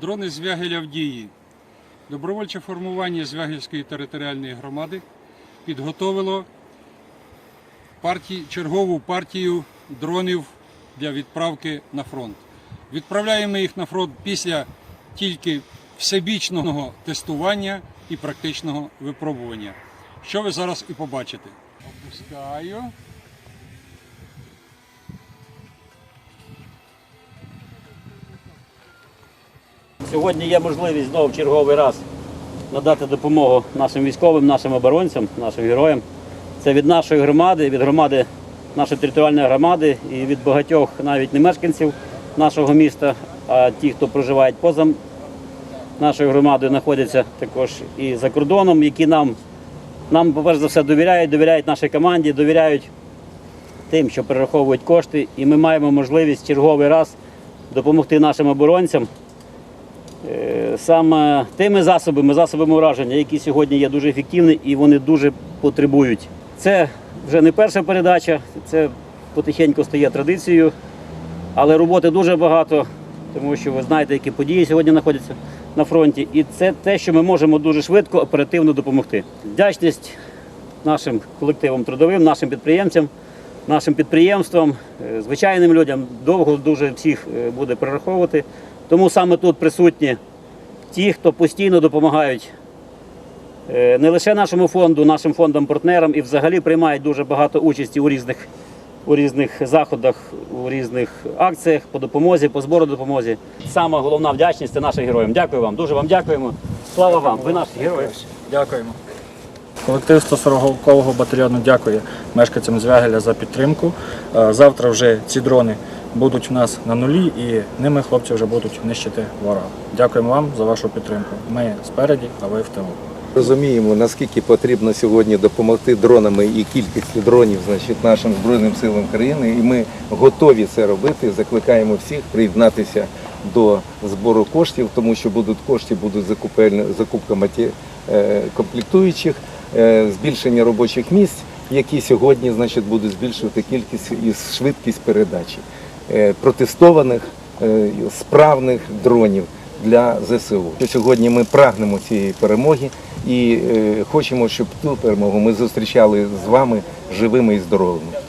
Дрони Звягеля в дії. Добровольче формування Звягельської територіальної громади підготовило партії, чергову партію дронів для відправки на фронт. Відправляємо їх на фронт після тільки всебічного тестування і практичного випробування. Що ви зараз і побачите. Опускаю. Сьогодні є можливість знову в черговий раз надати допомогу нашим військовим, нашим оборонцям, нашим героям. Це від нашої громади, від громади нашої територіальної громади і від багатьох навіть не мешканців нашого міста, а ті, хто проживають поза нашою громадою, знаходяться також і за кордоном, які нам, нам по-перше за все, довіряють, довіряють нашій команді, довіряють тим, що перераховують кошти, і ми маємо можливість черговий раз допомогти нашим оборонцям саме тими засобами, засобами ураження, які сьогодні є дуже ефективні і вони дуже потребують. Це вже не перша передача, це потихеньку стає традицією, але роботи дуже багато, тому що ви знаєте, які події сьогодні знаходяться на фронті. І це те, що ми можемо дуже швидко, оперативно допомогти. Вдячність нашим колективам трудовим, нашим підприємцям, нашим підприємствам, е, звичайним людям. Довго дуже всіх е, буде перераховувати. Тому саме тут присутні ті, хто постійно допомагають е, не лише нашому фонду, нашим фондам-партнерам і взагалі приймають дуже багато участі у різних, у різних заходах, у різних акціях по допомозі, по збору допомозі. Сама головна вдячність це нашим героям. Дякую вам, дуже вам дякуємо. Слава вам! Ви наші герої. Дякуємо. Колектив 140-го батальйону дякує мешканцям Звягеля за підтримку. Е, Завтра вже ці дрони будуть у нас на нулі і ними хлопці вже будуть нищити ворога. Дякуємо вам за вашу підтримку. Ми спереді, а ви в тилу. Розуміємо, наскільки потрібно сьогодні допомогти дронами і кількістю дронів значить, нашим Збройним силам країни. І ми готові це робити. Закликаємо всіх приєднатися до збору коштів, тому що будуть кошти, будуть закупка е, комплектуючих, збільшення робочих місць, які сьогодні значить, будуть збільшувати кількість і швидкість передачі е, протестованих е, справних дронів для ЗСУ. Сьогодні ми прагнемо цієї перемоги і е, хочемо, щоб ту перемогу ми зустрічали з вами живими і здоровими.